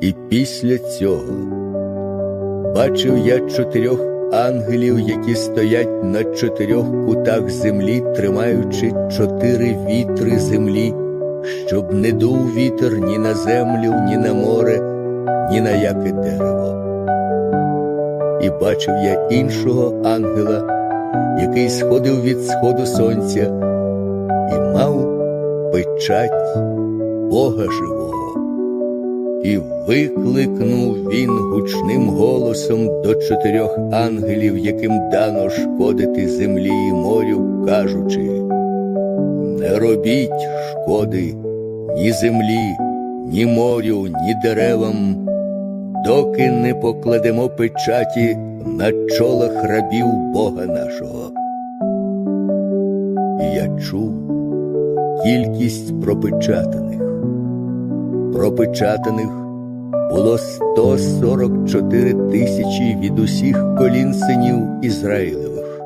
І після цього бачив я чотирьох ангелів, які стоять на чотирьох кутах землі, тримаючи чотири вітри землі, щоб не дув вітер ні на землю, ні на море, ні на яке дерево. І бачив я іншого ангела, який сходив від сходу сонця, і мав печать Бога живого. І викликнув він гучним голосом до чотирьох ангелів, яким дано шкодити землі і морю, кажучи: Не робіть шкоди ні землі, ні морю, ні деревам, доки не покладемо печаті на чолах рабів Бога нашого. І я чув кількість пропечатаних пропечатаних було 144 тисячі від усіх колін синів Ізраїлевих.